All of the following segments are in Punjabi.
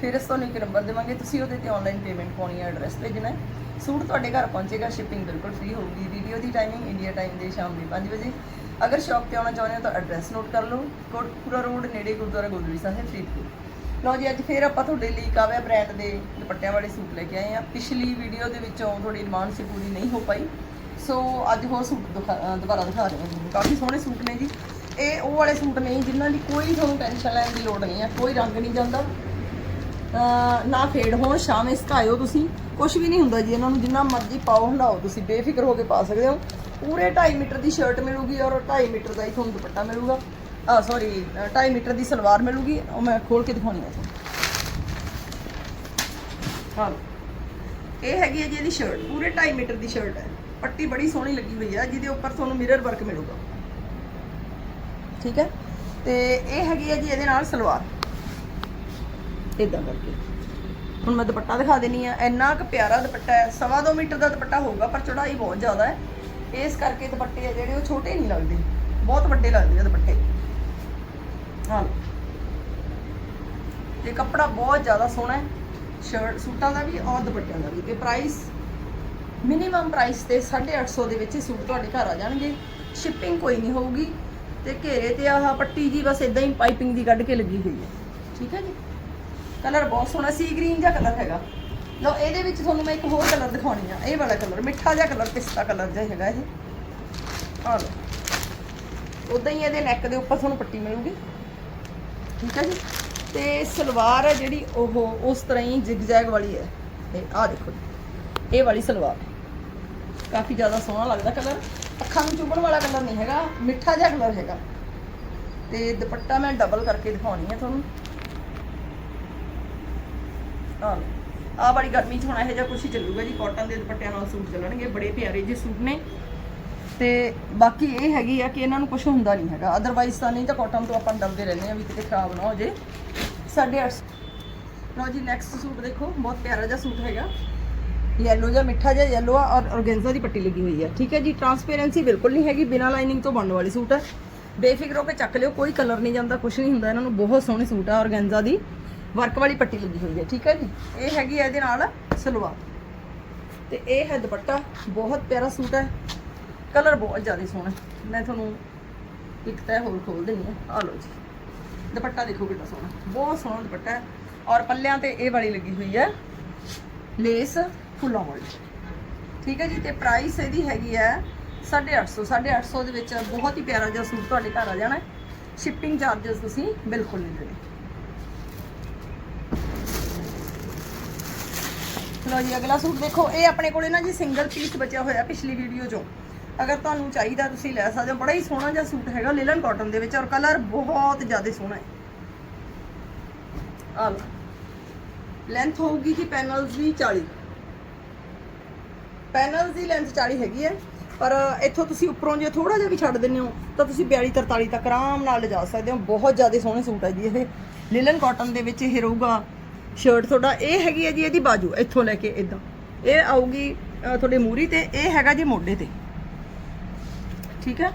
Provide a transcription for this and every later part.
ਫਿਰ ਅਸੀਂ ਤੁਹਾਨੂੰ ਇੱਕ ਨੰਬਰ ਦੇਵਾਂਗੇ, ਤੁਸੀਂ ਉਹਦੇ ਤੇ ਆਨਲਾਈਨ ਪੇਮੈਂਟ ਪਾਉਣੀ ਹੈ ਐਡਰੈਸ ਭੇਜਣਾ ਹੈ ਸੂਟ ਤੁਹਾਡੇ ਘਰ ਪਹੁੰਚੇਗਾ ਸ਼ਿਪਿੰਗ ਬਿਲਕੁਲ ਫ੍ਰੀ ਹੋਊਗੀ। ਵੀਡੀਓ ਦੀ ਟਾਈਮਿੰਗ ਇੰਡੀਆ ਟਾਈਮ ਦੇ ਸ਼ਾਮ ਦੇ 5 ਵਜੇ। ਅਗਰ ਸ਼ੌਪ ਤੇ ਆਉਣਾ ਚਾਹੁੰਦੇ ਹੋ ਤਾਂ ਐਡਰੈਸ ਨੋਟ ਕਰ ਲਓ। ਕੋਟਪੂਰਾ ਰੋਡ ਨੇੜੇ ਗੁਰਦੁਆਰਾ ਗੋਦੜੀ ਸਾਹਿਬ, ਫਰੀਦਕੋਟ। ਲਓ ਜੀ, ਅੱਜ ਫੇਰ ਆਪਾਂ ਤੁਹਾਡੇ ਲਈ ਕਾਵਿਆ ਬ੍ਰਾਂਡ ਦੇ ਦੁਪੱਟਿਆਂ ਵਾਲੇ ਸੂਟ ਲੈ ਕੇ ਆਏ ਆ ਪਿਛਲੀ ਵੀਡੀਓ ਦੇ ਵਿੱਚੋਂ ਥੋੜੀ ਡਿਮਾਂਡ ਸੀ ਪੂਰੀ ਨਹੀਂ ਹੋ ਪਾਈ। ਸੋ ਅੱਜ ਹੋਰ ਸੂਟ ਦਿਖਾ- ਦੁਬਾਰਾ ਦਿਖਾ ਰਹੇ ਹਾਂ ਤੁਹਾਨੂੰ ਕਾਫੀ ਸੋਹਣੇ ਸੂਟ ਨੇ ਜੀ। ਇਹ ਉਹ ਵਾਲੇ ਸੂਟ ਨੇ ਜਿਨ੍ਹਾਂ ਦੀ ਕੋਈ ਤੁਹਾਨੂੰ ਟੈਨਸ਼ਨ ਲੈਣ ਦੀ ਲੋੜ ਨਹੀਂ ਹੈ ਕੋਈ ਰੰਗ ਨਹੀਂ ਜਾਂਦਾ। ਨਾ ਫੇਡ ਹੋਣ ਸ਼ਾਮੇ ਸੁਕਾਇਓ ਤੁਸੀਂ। ਕੁਝ ਵੀ ਨਹੀਂ ਹੁੰਦਾ ਜੀ, ਇਹਨਾਂ ਨੂੰ ਜਿੰਨਾ ਮਰਜ਼ੀ ਪਾਓ, ਹੰਡਾਓ। ਤੁਸੀਂ ਬੇਫਿਕਰ ਹੋ ਕੇ ਪਾ ਸਕਦੇ ਹੋ। ਪੂਰੇ 2.5 ਮੀਟਰ ਦੀ ਸ਼ਰਟ ਮਿਲੂਗੀ ਔਰ 2.5 ਮੀਟਰ ਦਾ ਹੀ ਤੁਹਾਨੂੰ ਦੁਪੱਟਾ ਮਿਲੂਗਾ। ਆ ਸੌਰੀ 2.5 ਮੀਟਰ ਦੀ ਸਲਵਾਰ ਮਿਲੂਗੀ। ਉਹ ਮੈਂ ਖੋਲ ਕੇ ਦਿਖਾਉਣੀ ਹੈ ਤੁਹਾਨੂੰ। ਹਾਂ। ਇਹ ਹੈਗੀ ਹੈ ਜੀ ਇਹਦੀ ਸ਼ਰਟ ਪੂਰੇ 2.5 ਮੀਟਰ ਦੀ ਸ਼ਰਟ ਹੈ। ਪੱਟੀ ਬੜੀ ਸੋਹਣੀ ਲੱਗੀ ਹੋਈ ਹੈ ਜਿਹਦੇ ਉੱਪਰ ਤੁਹਾਨੂੰ ਮਿਰਰ ਵਰਕ ਮਿਲੂਗਾ। ਠੀਕ ਹੈ? ਤੇ ਇਹ ਹੈਗੀ ਹੈ ਜੀ ਇਹਦੇ ਨਾਲ ਸਲਵਾਰ। ਇਦਾਂ ਕਰਕੇ। ਹੁਣ ਮੈਂ ਦੁਪੱਟਾ ਦਿਖਾ ਦੇਣੀ ਆ। ਇੰਨਾ ਕੁ ਪਿਆਰਾ ਦੁਪੱਟਾ ਹੈ। ਸਵਾ ਦੋ ਮੀਟਰ ਦਾ ਦੁਪੱਟਾ ਹੋਊਗਾ, ਪਰ ਚੌੜਾਈ ਬਹੁਤ ਜ਼ਿਆਦਾ ਹੈ। ਇਸ ਕਰਕੇ ਦੁਪੱਟੇ ਆ ਜਿਹੜੇ, ਉਹ ਛੋਟੇ ਨਹੀਂ ਲੱਗਦੇ। ਬਹੁਤ ਵੱਡੇ ਲੱਗਦੇ ਆ ਦੁਪੱਟੇ। ਹਾਂ। ਤੇ ਕੱਪੜਾ ਬਹੁਤ ਜ਼ਿਆਦਾ ਸੋਹਣਾ ਹੈ। ਸ਼ਰਟ, ਸੂਟਾਂ ਦਾ ਵੀ ਔਰ ਦੁਪੱਟਿਆਂ ਦਾ ਵੀ। ਤੇ ਪ੍ਰਾਈਸ ਮਿਨੀਮਮ ਪ੍ਰਾਈਸ ਤੇ 850 ਦੇ ਵਿੱਚ ਹੀ ਸੂਟ ਤੁਹਾਡੇ ਘਰ ਆ ਜਾਣਗੇ। ਸ਼ਿਪਿੰਗ ਕੋਈ ਨਹੀਂ ਹੋਊਗੀ। ਤੇ ਘੇਰੇ ਤੇ ਆਹ ਪੱਟੀ ਜੀ ਬਸ ਇਦਾਂ ਹੀ ਪਾਈਪਿੰਗ ਦੀ ਕੱਢ ਕੇ ਲੱਗੀ ਹੋਈ ਹੈ। ਠੀਕ ਹੈ ਜੀ? ਕਲਰ ਬਹੁਤ ਸੋਹਣਾ ਸੀ ਗ੍ਰੀਨ ਜਿਹਾ ਕਲਰ ਹੈਗਾ। ਲਓ, ਇਹਦੇ ਵਿੱਚ ਤੁਹਾਨੂੰ ਮੈਂ ਇੱਕ ਹੋਰ ਕਲਰ ਦਿਖਾਉਣੀ ਆ, ਇਹ ਵਾਲਾ ਕਲਰ, ਮਿੱਠਾ ਜਿਹਾ ਕਲਰ, ਪਿਸਤਾ ਕਲਰ ਜਿਹਾ ਹੈਗਾ ਇਹ। ਆ ਲਓ। ਉਦਾਂ ਹੀ ਇਹਦੇ ਨੈਕ ਦੇ ਉੱਪਰ ਤੁਹਾਨੂੰ ਪੱਟੀ ਮਿਲੂਗੀ। ਠੀਕ ਹੈ ਜੀ? ਤੇ ਸਲਵਾਰ ਹੈ ਜਿਹੜੀ, ਉਹ ਉਸ ਤਰ੍ਹਾਂ ਹੀ ਜ਼ਿਗਜ਼ੈਗ ਵਾਲੀ ਹੈ। ਇਹ ਆ ਦੇਖੋ ਜੀ, ਇਹ ਵਾਲੀ ਸਲਵਾਰ। ਕਾਫੀ ਜ਼ਿਆਦਾ ਸੋਹਣਾ ਲੱਗਦਾ ਕਲਰ। ਅੱਖਾਂ ਨੂੰ ਚੁਭਣ ਵਾਲਾ ਕਲਰ ਨਹੀਂ ਹੈਗਾ, ਮਿੱਠਾ ਜਿਹਾ ਕਲਰ ਹੈਗਾ। ਤੇ ਦੁਪੱਟਾ ਮੈਂ ਡਬਲ ਕਰਕੇ ਦਿਖਾਉਣੀ ਹੈ ਤੁਹਾਨੂੰ। ਆਹ ਲਓ। ਬੜੀ ਗਰਮੀ ਚ ਹੁਣ ਇਹੋ ਜਿਹਾ ਕੁਝ ਹੀ ਚੱਲੂਗਾ ਜੀ। ਕਾਟਨ ਦੇ ਦੁਪੱਟਿਆਂ ਨਾਲ ਸੂਟ ਚੱਲਣਗੇ, ਬੜੇ ਪਿਆਰੇ ਜਿਹੇ ਸੂਟ ਨੇ। ਤੇ ਬਾਕੀ ਇਹ ਹੈਗੀ ਆ ਕਿ ਇਹਨਾਂ ਨੂੰ ਕੁਝ ਹੁੰਦਾ ਨਹੀਂ ਹੈਗਾ। ਅਦਰਵਾਈਜ਼ ਤਾਂ ਨਹੀਂ ਤਾਂ ਕਾਟਨ ਤੋਂ ਆਪਾਂ ਡਰਦੇ ਰਹਿੰਦੇ ਆ ਵੀ ਕਿਤੇ ਖਰਾਬ ਨਾ ਹੋ ਜੇ। 850 ਲਓ ਜੀ ਨੈਕਸਟ ਸੂਟ ਦੇਖੋ। ਬਹੁਤ ਪਿਆਰਾ ਜਿਹਾ ਸੂਟ ਹੈਗਾ। ਯੈਲੋ ਜਾਂ ਮਿੱਠਾ ਜਿਹਾ ਯੈਲੋ ਆ ਔਰ ਔਰਗੈਂਜ਼ਾ ਦੀ ਪੱਟੀ ਲੱਗੀ ਹੋਈ ਆ। ਠੀਕ ਹੈ ਜੀ ਟਰਾਂਸਪੇਰੈਂਸੀ ਬਿਲਕੁਲ ਨਹੀਂ ਹੈਗੀ। ਬਿਨਾਂ ਲਾਈਨਿੰਗ ਤੋਂ ਬਣਨ ਵਾਲੀ ਸੂਟ ਹੈ ਬੇਫਿਕਰ ਹੋ ਕੇ ਚੱਕ ਲਿਓ, ਕੋਈ ਕਲਰ ਨਹੀਂ ਜਾਂਦਾ ਕੁਝ ਨਹੀਂ ਹੁੰਦਾ। ਇਹਨਾਂ ਨੂੰ ਬਹੁਤ ਸੋਹਣੇ ਸੂਟ ਆ ਔਰਗੈਂਜ਼ਾ ਦੀ। ਵਰਕ ਵਾਲੀ ਪੱਟੀ ਲੱਗੀ ਹੋਈ ਹੈ, ਠੀਕ ਹੈ ਜੀ? ਇਹ ਹੈਗੀ ਹੈ ਇਹਦੇ ਨਾਲ ਸਲਵਾਰ। ਤੇ ਇਹ ਹੈ ਦੁਪੱਟਾ, ਬਹੁਤ ਪਿਆਰਾ ਸੂਟ ਹੈ। ਕਲਰ ਬਹੁਤ ਜ਼ਿਆਦਾ ਸੋਹਣਾ ਮੈਂ ਤੁਹਾਨੂੰ ਇੱਕ ਤਾਂ ਹੋਰ ਖੋਲ ਦਿੰਦੀ ਹਾਂ। ਆ ਲਓ ਜੀ। ਦੁਪੱਟਾ ਦੇਖੋ ਕਿੰਨਾ ਸੋਹਣਾ ਬਹੁਤ ਸੋਹਣਾ ਦੁਪੱਟਾ ਹੈ। ਔਰ ਪੱਲਿਆਂ ਤੇ ਇਹ ਵਾਲੀ ਲੱਗੀ ਹੋਈ ਹੈ। ਲੇਸ ਫੁੱਲਾਂ ਵਾਲੀ ਠੀਕ ਹੈ ਜੀ, ਤੇ ਪ੍ਰਾਈਸ ਇਹਦੀ ਹੈਗੀ ਹੈ 850 850 ਦੇ ਵਿੱਚ ਬਹੁਤ ਹੀ ਪਿਆਰਾ ਜਿਹਾ ਸੂਟ ਤੁਹਾਡੇ ਘਰ ਆ ਜਾਣਾ ਸ਼ਿਪਿੰਗ ਚਾਰजेस ਤੁਸੀਂ ਬਿਲਕੁਲ ਨਹੀਂ ਦੇਣੇ। ਲਓ ਜੀ, ਅਗਲਾ ਸੂਟ ਦੇਖੋ, ਇਹ ਆਪਣੇ ਕੋਲੇ ਨਾ ਜੀ ਸਿੰਗਲ ਪੀਸ ਬਚਿਆ ਹੋਇਆ ਪਿਛਲੀ ਵੀਡੀਓ ਚੋਂ। ਅਗਰ ਤੁਹਾਨੂੰ ਚਾਹੀਦਾ ਤੁਸੀਂ ਲੈ ਸਕਦੇ ਹੋ, ਬੜਾ ਹੀ ਸੋਹਣਾ ਜਿਹਾ ਸੂਟ ਹੈਗਾ ਲਿਲਨ ਕਾਟਨ ਦੇ ਵਿੱਚ ਔਰ ਕਲਰ ਬਹੁਤ ਜ਼ਿਆਦਾ ਸੋਹਣਾ ਹੈ। ਆ ਲਓ। ਲੈਂਥ ਹੋਊਗੀ ਜੀ ਪੈਨਲਸ ਦੀ 40 ਪੈਨਲਸ ਦੀ ਲੈਂਥ 40 ਹੈਗੀ ਹੈ। ਪਰ ਇੱਥੋਂ ਤੁਸੀਂ ਉੱਪਰੋਂ ਜੇ ਥੋੜਾ ਜਿਹਾ ਵੀ ਛੱਡ ਦਿੰਦੇ ਹੋ, ਤਾਂ ਤੁਸੀਂ 42 43 ਤੱਕ ਆਰਾਮ ਨਾਲ ਲਿਜਾ ਸਕਦੇ ਹੋ। ਬਹੁਤ ਜ਼ਿਆਦਾ ਸੋਹਣੇ ਸੂਟ ਹੈ ਜੀ ਇਹ। ਲਿਲਨ ਕਾਟਨ ਦੇ ਵਿੱਚ ਇਹ ਰਹੂਗਾ ਸ਼ਰਟ ਤੁਹਾਡਾ ਇਹ ਹੈਗੀ ਹੈ ਜੀ ਇਹਦੀ ਬਾਜੂ, ਇੱਥੋਂ ਲੈ ਕੇ ਇਦਾਂ ਇਹ ਆਊਗੀ ਤੁਹਾਡੇ ਮੂਰੀ ਤੇ, ਇਹ ਹੈਗਾ ਜੀ ਮੋਢੇ ਤੇ। ਠੀਕ ਹੈ?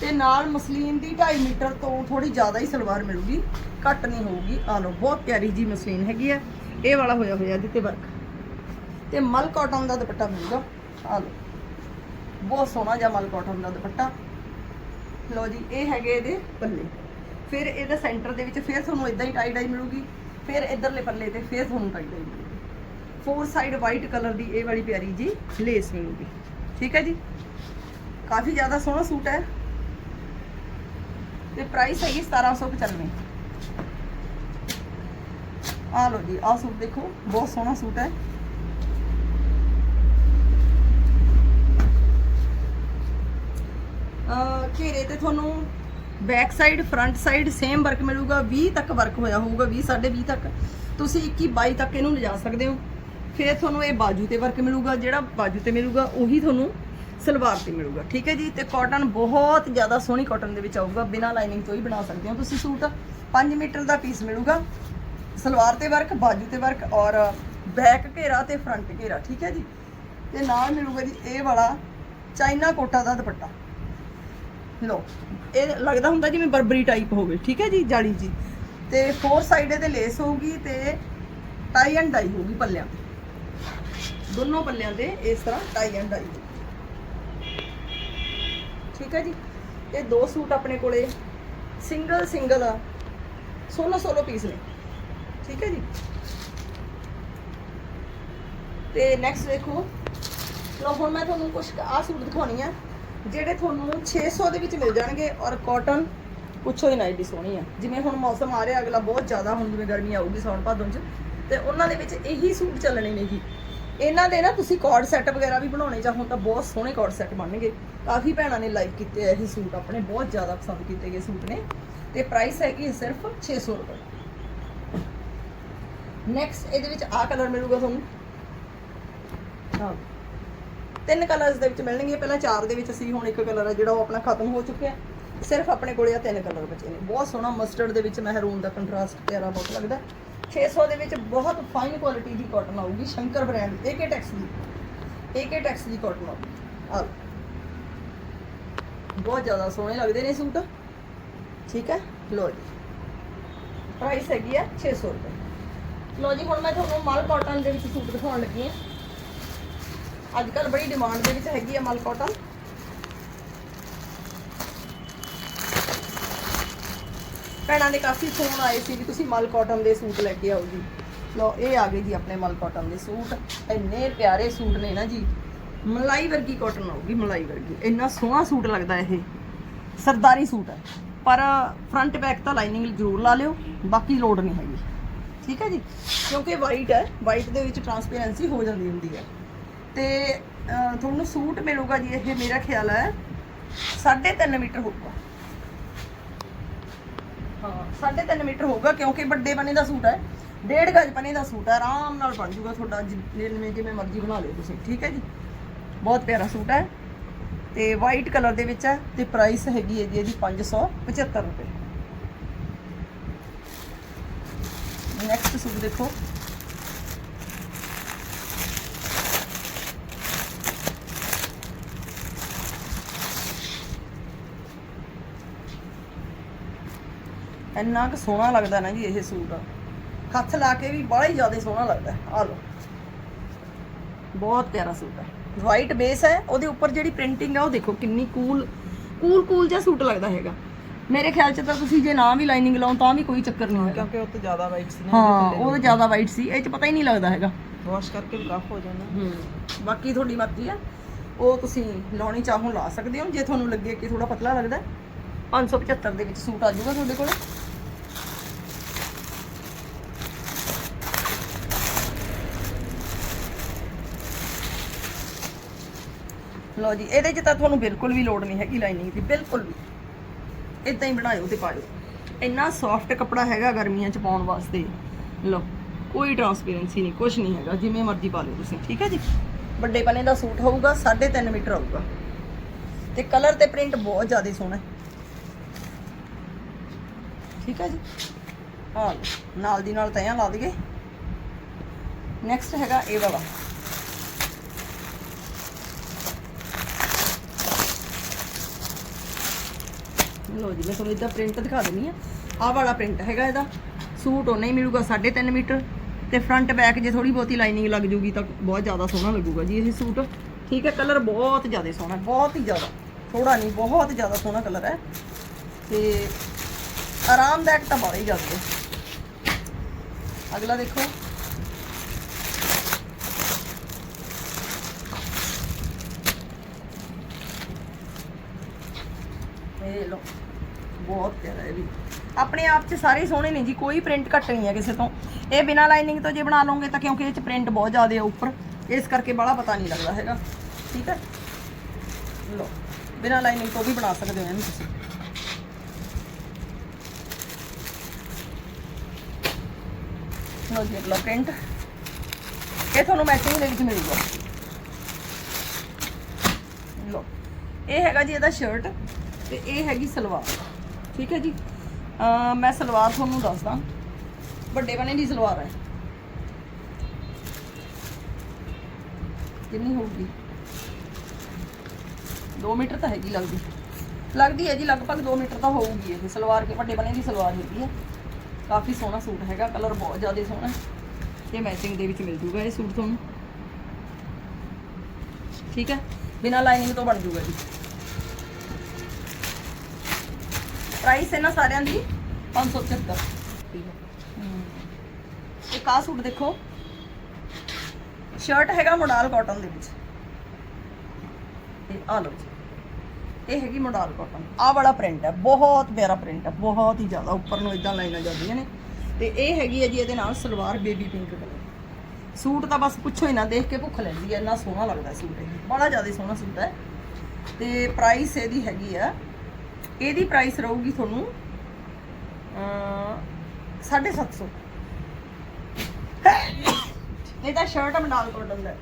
ਤੇ ਨਾਲ ਮਸਲੀਨ ਦੀ 2.5 ਮੀਟਰ ਤੋਂ ਥੋੜੀ ਜ਼ਿਆਦਾ ਹੀ ਸਲਵਾਰ ਮਿਲੂਗੀ। ਘੱਟ ਨਹੀਂ ਹੋਊਗੀ। ਆ ਲਓ, ਬਹੁਤ ਪਿਆਰੀ ਜੀ ਮਸਲੀਨ ਹੈਗੀ ਹੈ। ਇਹ ਵਾਲਾ ਹੋਇਆ ਹੋਇਆ ਇਹਦੇ ਤੇ ਵਰਕ ਤੇ ਮਲ ਕਾਟਨ ਦਾ ਦੁਪੱਟਾ ਮਿਲੂਗਾ। ਆ ਲਓ, ਬਹੁਤ ਸੋਹਣਾ ਜਿਹਾ ਮਲ ਕਾਟਨ ਦਾ ਦੁਪੱਟਾ। ਲਓ ਜੀ, ਇਹ ਹੈਗੇ ਇਹਦੇ ਪੱਲੇ। ਫਿਰ ਇਹਦਾ ਸੈਂਟਰ ਦੇ ਵਿੱਚ ਫਿਰ ਤੁਹਾਨੂੰ ਇਦਾਂ ਹੀ ਟਾਈ ਡਾਈ ਮਿਲੂਗੀ। ਫਿਰ ਇਧਰਲੇ ਪੱਲੇ ਤੇ ਫਿਰ ਤੁਹਾਨੂੰ tie dye four side white colour ਦੀ ਇਹ ਵਾਲੀ ਪਿਆਰੀ ਜੀ ਲੇਸ ਮਿਲੂਗੀ ਠੀਕ ਹੈ ਜੀ? ਕਾਫੀ ਜ਼ਿਆਦਾ ਸੋਹਣਾ ਸੂਟ ਹੈ। ਤੇ ਪ੍ਰਾਈਸ ਹੈਗੀ 1795 ਆ ਲਓ ਜੀ, ਆਹ ਸੂਟ ਦੇਖੋ, ਬਹੁਤ ਸੋਹਣਾ ਸੂਟ ਹੈ। ਅਹ ਘੇਰੇ ਤੇ ਤੁਹਾਨੂੰ back side front side same work ਮਿਲੂਗਾ 20 ਤੱਕ ਵਰਕ ਹੋਇਆ ਹੋਊਗਾ 20 20 ਤੱਕ। ਤੁਸੀਂ 21 22 ਤੱਕ ਇਹਨੂੰ ਲਿਜਾ ਸਕਦੇ ਹੋ। ਫਿਰ ਤੁਹਾਨੂੰ ਇਹ ਬਾਜੂ ਤੇ ਵਰਕ ਮਿਲੂਗਾ, ਜਿਹੜਾ ਬਾਜੂ ਤੇ ਮਿਲੂਗਾ, ਉਹੀ ਤੁਹਾਨੂੰ ਸਲਵਾਰ ਤੇ ਮਿਲੂਗਾ। ਠੀਕ ਹੈ ਜੀ? ਤੇ ਕਾਟਨ ਬਹੁਤ ਜ਼ਿਆਦਾ ਸੋਹਣੀ ਕਾਟਨ ਦੇ ਵਿੱਚ ਆਊਗਾ। ਬਿਨਾਂ ਲਾਈਨਿੰਗ ਤੋਂ ਹੀ ਬਣਾ ਸਕਦੇ ਹੋ ਤੁਸੀਂ ਸੂਟ। 5 ਮੀਟਰ ਦਾ ਪੀਸ ਮਿਲੂਗਾ। ਸਲਵਾਰ ਤੇ ਵਰਕ ਬਾਜੂ ਤੇ ਵਰਕ ਔਰ ਬੈਕ ਘੇਰਾ ਤੇ ਫਰੰਟ ਘੇਰਾ। ਠੀਕ ਹੈ ਜੀ? ਤੇ ਨਾਲ ਮਿਲੂਗਾ ਜੀ ਇਹ ਵਾਲਾ ਚਾਈਨਾ ਕੋਟਾ ਦਾ ਦੁਪੱਟਾ। ਲੋ ਇਹ ਲੱਗਦਾ ਹੁੰਦਾ ਜਿਵੇਂ ਬਰਬਰੀ ਟਾਈਪ ਹੋਵੇ, ਠੀਕ ਹੈ ਜੀ, ਜਾਲੀ ਜੀ। ਤੇ ਫੋਰ ਸਾਈਡ ਇਹਦੇ ਲੇਸ ਹੋਊਗੀ ਤੇ ਟਾਈ ਐਂਡ ਡਾਈ ਹੋਊਗੀ ਪੱਲਿਆਂ ਤੇ। ਦੋਨੋਂ ਪੱਲਿਆਂ ਤੇ ਇਸ ਤਰ੍ਹਾਂ ਟਾਈ ਐਂਡ ਡਾਈ ਠੀਕ ਹੈ ਜੀ, ਇਹ ਦੋ ਸੂਟ ਆਪਣੇ ਕੋਲੇ single single solo solo piece ਨੇ। ਠੀਕ ਹੈ ਜੀ। ਤੇ ਨੈਕਸਟ ਦੇਖੋ ਲੋ ਹੁਣ ਮੈਂ ਤੁਹਾਨੂੰ ਕੁਝ ਆਹ ਸੂਟ ਦਿਖਾਉਣੀ ਆ। ਜਿਹੜੇ ਤੁਹਾਨੂੰ 600 ਦੇ ਵਿੱਚ ਮਿਲ ਜਾਣਗੇ ਔਰ ਕਾਟਨ ਪੁੱਛੋ ਹੀ ਨਾ, ਏਡੀ ਸੋਹਣੀ ਆ। ਜਿਵੇਂ ਹੁਣ ਮੌਸਮ ਆ ਰਿਹਾ, ਅਗਲਾ ਬਹੁਤ ਜ਼ਿਆਦਾ ਹੁਣ ਜਿਵੇਂ ਗਰਮੀ ਆਊਗੀ ਸੌਣ ਭਾਦੋਂ ਚ, ਤੇ ਉਹਨਾਂ ਦੇ ਵਿੱਚ ਇਹੀ ਸੂਟ ਚੱਲਣੇ ਨੇ ਜੀ। ਇਹਨਾਂ ਦੇ ਨਾ ਤੁਸੀਂ ਕਾਰਡ ਸੈੱਟ ਵਗੈਰਾ ਵੀ ਬਣਾਉਣੇ, ਜਾਂ ਹੁਣ ਤਾਂ ਬਹੁਤ ਸੋਹਣੇ ਕਾਰਡ ਸੈੱਟ ਬਣਨਗੇ। ਕਾਫੀ ਭੈਣਾਂ ਨੇ ਲਾਈਕ ਕੀਤੇ ਆ ਇਹ ਸੂਟ ਆਪਣੇ, ਬਹੁਤ ਜ਼ਿਆਦਾ ਪਸੰਦ ਕੀਤੇ ਗਏ ਸੂਟ ਨੇ। ਤੇ ਪ੍ਰਾਈਸ ਹੈਗੀ ਸਿਰਫ 600 ਰੁਪਏ। ਨੈਕਸਟ ਇਹਦੇ ਵਿੱਚ ਆਹ ਕਲਰ ਮਿਲੂਗਾ ਤੁਹਾਨੂੰ। ਹਾਂ ਤਿੰਨ ਕਲਰਸ ਦੇ ਵਿੱਚ ਮਿਲਣਗੇ। ਪਹਿਲਾਂ ਚਾਰ ਦੇ ਵਿੱਚ ਸੀ ਹੁਣ ਇੱਕ ਕਲਰ ਹੈ ਜਿਹੜਾ ਉਹ ਆਪਣਾ ਖਤਮ ਹੋ ਚੁੱਕਿਆ ਸਿਰਫ ਆਪਣੇ ਕੋਲੇ ਆ ਤਿੰਨ ਕਲਰ ਬਚੇ ਨੇ। ਬਹੁਤ ਸੋਹਣਾ ਮਸਟਰਡ ਦੇ ਵਿੱਚ ਮਹਿਰੂਨ ਦਾ ਕੰਟਰਾਸਟ ਪਿਆਰਾ ਬਹੁਤ ਲੱਗਦਾ 600 ਦੇ ਵਿੱਚ ਬਹੁਤ ਫਾਈਨ ਕੁਆਲਿਟੀ ਦੀ ਕਾਟਨ ਆਊਗੀ Shankar brand A K Tex the. A K Tex ਦੀ ਕਾਟਨ ਆਊਗੀ। ਆ ਬਹੁਤ ਜ਼ਿਆਦਾ ਸੋਹਣੇ ਲੱਗਦੇ ਨੇ ਸੂਟ। ਠੀਕ ਹੈ? ਲੋ ਜੀ। ਪ੍ਰਾਈਸ ਹੈਗੀ ਆ 600 ਰੁਪਏ। ਲੋ ਜੀ, ਹੁਣ ਮੈਂ ਤੁਹਾਨੂੰ ਮਲ ਕਾਟਨ ਦੇ ਵਿੱਚ ਸੂਟ ਦਿਖਾਉਣ ਲੱਗੀ ਹਾਂ। ਅੱਜ ਕੱਲ ਬੜੀ ਡਿਮਾਂਡ ਦੇ ਵਿੱਚ ਹੈਗੀ ਆ ਮਲ ਕਾਟਨ ਭੈਣਾਂ ਦੇ ਕਾਫੀ ਫੋਨ ਆਏ ਸੀ ਵੀ ਤੁਸੀਂ ਮਲ ਕਾਟਨ ਦੇ ਸੂਟ ਲੈ ਕੇ ਆਓ ਜੀ। ਲਓ, ਇਹ ਆ ਗਏ ਜੀ ਆਪਣੇ ਮਲ ਕਾਟਨ ਦੇ ਸੂਟ। ਇੰਨੇ ਪਿਆਰੇ ਸੂਟ ਨੇ ਨਾ ਜੀ। ਮਲਾਈ ਵਰਗੀ ਕਾਟਨ ਆਉਗੀ ਮਲਾਈ ਵਰਗੀ। ਇੰਨਾ ਸੋਹਣਾ ਸੂਟ ਲੱਗਦਾ ਇਹ। ਸਰਦਾਰੀ ਸੂਟ ਹੈ ਪਰ ਫਰੰਟ ਬੈਕ ਤਾਂ ਲਾਈਨਿੰਗ ਜ਼ਰੂਰ ਲਾ ਲਿਓ, ਬਾਕੀ ਲੋਡ ਨਹੀਂ ਹੈਗੀ। ਠੀਕ ਹੈ ਜੀ? ਕਿਉਂਕਿ ਵਾਈਟ ਹੈ ਵਾਈਟ ਦੇ ਵਿੱਚ ਟਰਾਂਸਪੇਰੈਂਸੀ ਹੋ ਜਾਂਦੀ ਹੁੰਦੀ ਹੈ। ਤੇ ਤੁਹਾਨੂੰ ਸੂਟ ਮਿਲੂਗਾ ਜੀ, ਇਹ ਮੇਰਾ ਖਿਆਲ ਹੈ 3.5 ਮੀਟਰ ਹੋਊਗਾ। ਹਾਂ 3.5 ਮੀਟਰ ਹੋਊਗਾ, ਕਿਉਂਕਿ ਵੱਡੇ ਬਣੇ ਦਾ ਸੂਟ ਹੈ, ਡੇਢ ਗਜ ਬਣੇ ਦਾ ਸੂਟ ਹੈ, ਆਰਾਮ ਨਾਲ ਬਣ ਜੂਗਾ ਤੁਹਾਡਾ ਜਿਵੇਂ ਜਿਵੇਂ ਮਰਜ਼ੀ ਬਣਾ ਲਿਓ ਤੁਸੀਂ, ਠੀਕ ਹੈ ਜੀ? ਬਹੁਤ ਪਿਆਰਾ ਸੂਟ ਹੈ, ਤੇ ਵਾਈਟ ਕਲਰ ਦੇ ਵਿੱਚ ਹੈ, ਤੇ ਪ੍ਰਾਈਸ ਹੈਗੀ ਹੈ ਜੀ ਇਹਦੀ 575 ਰੁਪਏ। ਨੈਕਸਟ ਸੂਟ ਦੇਖੋ। ਇੰਨਾ ਕੁ ਸੋਹਣਾ ਲੱਗਦਾ ਨਾ ਜੀ ਇਹ ਸੂਟ। ਹੱਥ ਲਾ ਕੇ ਵੀ ਬੜਾ ਹੀ ਜ਼ਿਆਦਾ ਸੋਹਣਾ ਲੱਗਦਾ ਆ ਲਓ। ਬਹੁਤ ਪਿਆਰਾ ਸੂਟ ਹੈ। ਵਾਈਟ ਬੇਸ ਹੈ ਉਹਦੇ ਉੱਪਰ ਜਿਹੜੀ ਪ੍ਰਿੰਟਿੰਗ ਹੈ ਉਹ ਦੇਖੋ ਕਿੰਨੀ ਕੂਲ ਕੂਲ ਕੂਲ ਜਿਹਾ ਸੂਟ ਲੱਗਦਾ ਹੈਗਾ। ਮੇਰੇ ਖਿਆਲ ਚ ਤਾਂ ਤੁਸੀਂ ਜੇ ਨਾ ਵੀ ਲਾਈਨਿੰਗ ਲਾਉਂ ਤਾਂ ਵੀ ਕੋਈ ਚੱਕਰ ਨਹੀਂ ਹੈਗਾ। ਕਿਉਂਕਿ ਉਹ ਤੋਂ ਜ਼ਿਆਦਾ ਵਾਈਟ ਸੀ ਨਾ ਹਾਂ ਉਹ ਤਾਂ ਜ਼ਿਆਦਾ ਵਾਈਟ ਸੀ ਇਹ ਚ ਪਤਾ ਹੀ ਨਹੀਂ ਲੱਗਦਾ ਹੈਗਾ। ਵਾਸ਼ ਕਰਕੇ ਵੀ ਰਫ ਹੋ ਜਾਂਦਾ। ਹੂੰ ਬਾਕੀ ਤੁਹਾਡੀ ਮਰਜ਼ੀ ਆ। ਉਹ ਤੁਸੀਂ ਲਾਉਣੀ ਚਾਹੋ ਲਾ ਸਕਦੇ ਹੋ। ਜੇ ਤੁਹਾਨੂੰ ਲੱਗੇ ਕਿ ਥੋੜਾ ਪਤਲਾ ਲੱਗਦਾ 575 ਦੇ ਵਿੱਚ ਸੂਟ ਆ ਜਾਊਗਾ ਤੁਹਾਡੇ ਕੋਲ। ਲਓ ਜੀ, ਇਹਦੇ 'ਚ ਤਾਂ ਤੁਹਾਨੂੰ ਬਿਲਕੁਲ ਵੀ ਲੋੜ ਨਹੀਂ ਹੈਗੀ ਲਾਈਨਿੰਗ ਦੀ, ਬਿਲਕੁਲ ਵੀ। ਇਦਾਂ ਹੀ ਬਣਾਇਓ ਤੇ ਪਾਇਓ। ਇੰਨਾ ਸੌਫਟ ਕੱਪੜਾ ਹੈਗਾ ਗਰਮੀਆਂ 'ਚ ਪਾਉਣ ਵਾਸਤੇ। ਲਓ, ਕੋਈ ਟਰਾਂਸਪੇਰੈਂਸੀ ਨਹੀਂ ਕੁਝ ਨਹੀਂ ਹੈਗਾ, ਜਿਵੇਂ ਮਰਜ਼ੀ ਪਾ ਲਿਓ ਤੁਸੀਂ, ਠੀਕ ਹੈ ਜੀ? ਵੱਡੇ ਪਨੇ ਦਾ ਸੂਟ ਹੋਊਗਾ 3.5 ਮੀਟਰ ਆਊਗਾ। ਤੇ ਕਲਰ ਤੇ ਪ੍ਰਿੰਟ ਬਹੁਤ ਜ਼ਿਆਦਾ ਸੋਹਣਾ ਠੀਕ ਹੈ ਜੀ? ਹਾਂ ਨਾਲ ਦੀ ਨਾਲ ਤੈਆਂ ਲਾ ਦਈਏ। ਨੈਕਸਟ ਹੈਗਾ ਇਹ ਵਾਲਾ। ਲੋ ਜੀ, ਮੈਂ ਤੁਹਾਨੂੰ ਇਹਦਾ ਪ੍ਰਿੰਟ ਦਿਖਾ ਦਿੰਨੀ ਆ ਆਹ ਵਾਲਾ ਪ੍ਰਿੰਟ ਹੈਗਾ ਇਹਦਾ। ਸੂਟ ਉਹਨੇ ਹੀ ਮਿਲੂਗਾ 3.5 ਮੀਟਰ। ਤੇ ਫਰੰਟ ਬੈਕ ਜੇ ਥੋੜੀ ਬਹੁਤੀ ਲਾਈਨਿੰਗ ਲੱਗ ਜੂਗੀ ਤਾਂ ਬਹੁਤ ਜ਼ਿਆਦਾ ਸੋਹਣਾ ਲੱਗੂਗਾ ਜੀ ਇਹ ਸੂਟ। ਠੀਕ ਹੈ ਕਲਰ ਬਹੁਤ ਜ਼ਿਆਦਾ ਸੋਹਣਾ, ਬਹੁਤ ਹੀ ਜ਼ਿਆਦਾ। ਥੋੜਾ ਨਹੀਂ, ਬਹੁਤ ਜ਼ਿਆਦਾ ਸੋਹਣਾ ਕਲਰ ਹੈ। ਤੇ ਆਰਾਮਦਾਇਕ ਤਾਂ ਬੜਾ ਹੀ ਜ਼ਿਆਦਾ। ਹੈ ਅਗਲਾ ਦੇਖੋ। ਇਹ ਲੋ ਬਹੁਤ ਪਿਆਰਾ ਇਹ ਵੀ। ਆਪਣੇ ਆਪ 'ਚ ਸਾਰੇ ਸੋਹਣੇ ਨੇ ਜੀ, ਕੋਈ ਪ੍ਰਿੰਟ ਘੱਟ ਨਹੀਂ ਹੈ ਕਿਸੇ ਤੋਂ। ਇਹ ਬਿਨਾ ਲਾਈਨਿੰਗ ਤੋਂ ਜੇ ਬਣਾ ਲਓਗੇ ਤਾਂ ਕਿਉਂਕਿ ਇਹ 'ਚ ਪ੍ਰਿੰਟ ਬਹੁਤ ਜ਼ਿਆਦਾ ਹੈ ਉੱਪਰ, ਇਸ ਕਰਕੇ ਬੜਾ ਪਤਾ ਨਹੀਂ ਲੱਗਦਾ ਹੈਗਾ। ਠੀਕ ਹੈ? ਲੋ ਬਿਨਾ ਲਾਈਨਿੰਗ ਤੋਂ ਵੀ ਬਣਾ ਸਕਦੇ ਹੋ ਇਹਨੂੰ ਤੁਸੀਂ। ਲੋ ਜੀ, ਅਗਲਾ ਪ੍ਰਿੰਟ। ਇਹ ਤੁਹਾਨੂੰ ਮੈਚਿੰਗ ਦੇ ਵਿੱਚ ਮਿਲੂਗਾ। ਲਓ, ਇਹ ਹੈਗਾ ਜੀ ਇਹਦਾ ਸ਼ਰਟ ਤੇ ਇਹ ਹੈਗੀ ਸਲਵਾਰ। ਠੀਕ ਹੈ ਜੀ? ਮੈਂ ਸਲਵਾਰ ਤੁਹਾਨੂੰ ਦੱਸਦਾ। ਵੱਡੇ ਬਣੇ ਦੀ ਸਲਵਾਰ ਹੈ। ਕਿੰਨੀ ਹੋਊਗੀ? 2 ਮੀਟਰ ਤਾਂ ਹੈਗੀ ਲੱਗਦੀ। ਲੱਗਦੀ ਹੈ ਜੀ, ਲਗਭਗ 2 ਮੀਟਰ ਤਾਂ ਹੋਊਗੀ ਇਹ ਸਲਵਾਰ ਕੇ, ਵੱਡੇ ਬਣੇ ਦੀ ਸਲਵਾਰ ਹੈਗੀ ਹੈ। ਕਾਫੀ ਸੋਹਣਾ ਸੂਟ ਹੈਗਾ, ਕਲਰ ਬਹੁਤ ਜ਼ਿਆਦਾ ਸੋਹਣਾ ਇਹ ਮੈਚਿੰਗ ਦੇ ਵਿੱਚ ਮਿਲ ਜੂਗਾ ਇਹ ਸੂਟ ਤੁਹਾਨੂੰ। ਠੀਕ ਹੈ? ਬਿਨਾ ਲਾਈਨਿੰਗ ਤੋਂ ਬਣ ਜੂਗਾ ਜੀ। ਪ੍ਰਾਈਸ ਇਹਨਾਂ ਸਾਰਿਆਂ ਦੀ 575 ਇੱਕ ਆਹ ਸੂਟ ਦੇਖੋ। ਸ਼ਰਟ ਹੈਗਾ ਮੋਡਲ ਕਾਟਨ ਦੇ ਵਿੱਚ। ਤੇ ਆ ਲਓ ਜੀ। ਇਹ ਹੈਗੀ ਮੋਡਲ ਕਾਟਨ ਆਹ ਵਾਲਾ ਪ੍ਰਿੰਟ ਹੈ ਬਹੁਤ ਪਿਆਰਾ ਪ੍ਰਿੰਟ ਹੈ ਬਹੁਤ ਹੀ ਜ਼ਿਆਦਾ ਉੱਪਰ ਨੂੰ ਇਦਾਂ ਲਾਈਨਾਂ ਜਾਂਦੀਆਂ ਨੇ। ਤੇ ਇਹ ਹੈਗੀ ਹੈ ਜੀ ਇਹਦੇ ਨਾਲ salwar baby pink colour suit ਤਾਂ ਬਸ ਪੁੱਛੋ ਹੀ ਨਾ ਦੇਖ ਕੇ ਭੁੱਖ ਲੈਂਦੀ ਹੈ ਇੰਨਾ ਸੋਹਣਾ ਲੱਗਦਾ ਸੂਟ ਇਹ। ਬੜਾ ਜ਼ਿਆਦਾ ਸੋਹਣਾ ਸੂਟ ਹੈ। ਤੇ ਪ੍ਰਾਈਸ ਇਹਦੀ ਹੈਗੀ ਆ ਇਹਦੀ ਪ੍ਰਾਈਸ ਰਹੂਗੀ ਤੁਹਾਨੂੰ ਅ 750 ਇਹ ਤਾਂ ਸ਼ਰਟ ਮਨਾਲ ਕਾਟਨ ਦਾ।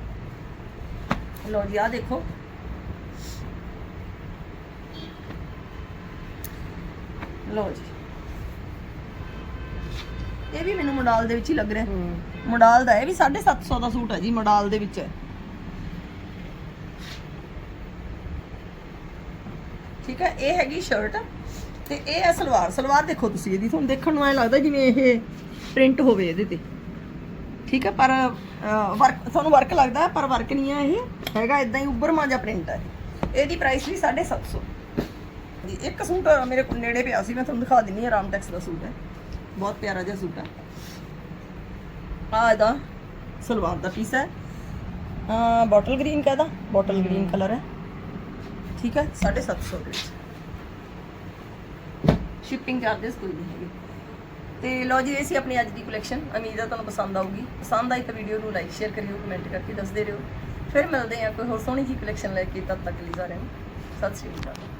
ਲਓ ਜੀ ਆ ਦੇਖੋ। ਲਓ ਜੀ। ਇਹ ਵੀ ਮੈਨੂੰ ਮੋਡਲ ਦੇ ਵਿੱਚ ਹੀ ਲੱਗ ਰਿਹਾ। ਮੋਡਲ ਦਾ ਇਹ ਵੀ 750 ਦਾ ਸੂਟ ਹੈ ਜੀ ਮੋਡਲ ਦੇ ਵਿੱਚ। ਹੈ ਠੀਕ ਹੈ ਇਹ ਹੈਗੀ ਸ਼ਰਟ ਤੇ ਇਹ ਹੈ ਸਲਵਾਰ। ਸਲਵਾਰ ਦੇਖੋ ਤੁਸੀਂ ਇਹਦੀ। ਤੁਹਾਨੂੰ ਦੇਖਣ ਨੂੰ ਐ ਲੱਗਦਾ ਜਿਵੇਂ ਇਹ ਪ੍ਰਿੰਟ ਹੋਵੇ ਇਹਦੇ ਤੇ। ਠੀਕ ਹੈ ਪਰ ਵਰਕ ਤੁਹਾਨੂੰ ਵਰਕ ਲੱਗਦਾ ਪਰ ਵਰਕ ਨਹੀਂ ਹੈ ਇਹ। ਹੈਗਾ ਇਦਾਂ ਹੀ ਉੱਭਰਮਾ ਜਿਹਾ ਪ੍ਰਿੰਟ ਹੈ ਇਹਦੀ ਪ੍ਰਾਈਸ ਵੀ 750 ਜੀ ਇੱਕ ਸੂਟ ਮੇਰੇ ਕੋਲ ਨੇੜੇ ਪਿਆ ਸੀ। ਮੈਂ ਤੁਹਾਨੂੰ ਦਿਖਾ ਦਿੰਨੀ ਹਾਂ ਰਾਮਟੈਕਸ ਦਾ ਸੂਟ ਹੈ। ਬਹੁਤ ਪਿਆਰਾ ਜਿਹਾ ਸੂਟ ਹੈ ਆ ਇਹਦਾ ਸਲਵਾਰ ਦਾ ਪੀਸ ਹੈ। ਆ ਬੋਟਲ ਗ੍ਰੀਨ ਕਹਦਾ ਬੋਟਲ ਗ੍ਰੀਨ ਕਲਰ ਹੈ। ਠੀਕ ਹੈ? 750 ਦੇ ਵਿੱਚ ਸ਼ਿਪਿੰਗ ਚਾਰजेस ਕੋਈ ਨਹੀਂ ਹੈਗੇ। ਤੇ ਲੋ ਜੀ, ਇਹ ਸੀ ਆਪਣੀ ਅੱਜ ਦੀ ਕਲੈਕਸ਼ਨ ਉਮੀਦ ਹੈ ਤੁਹਾਨੂੰ ਪਸੰਦ ਆਊਗੀ। ਪਸੰਦ ਆਈ ਤਾਂ ਵੀਡੀਓ ਨੂੰ ਲਾਈਕ ਸ਼ੇਅਰ ਕਰਿਓ ਕਮੈਂਟ ਕਰਕੇ ਦੱਸਦੇ ਰਹੋ। ਫਿਰ ਮਿਲਦੇ ਹਾਂ ਕੋਈ ਹੋਰ ਸੋਹਣੀ ਜੀ ਕਲੈਕਸ਼ਨ ਲੈ ਕੇ, ਤਦ ਤੱਕ ਲਈ ਸਾਰਿਆਂ ਨੂੰ ਸਤਿ ਸ਼੍ਰੀ ਅਕਾਲ।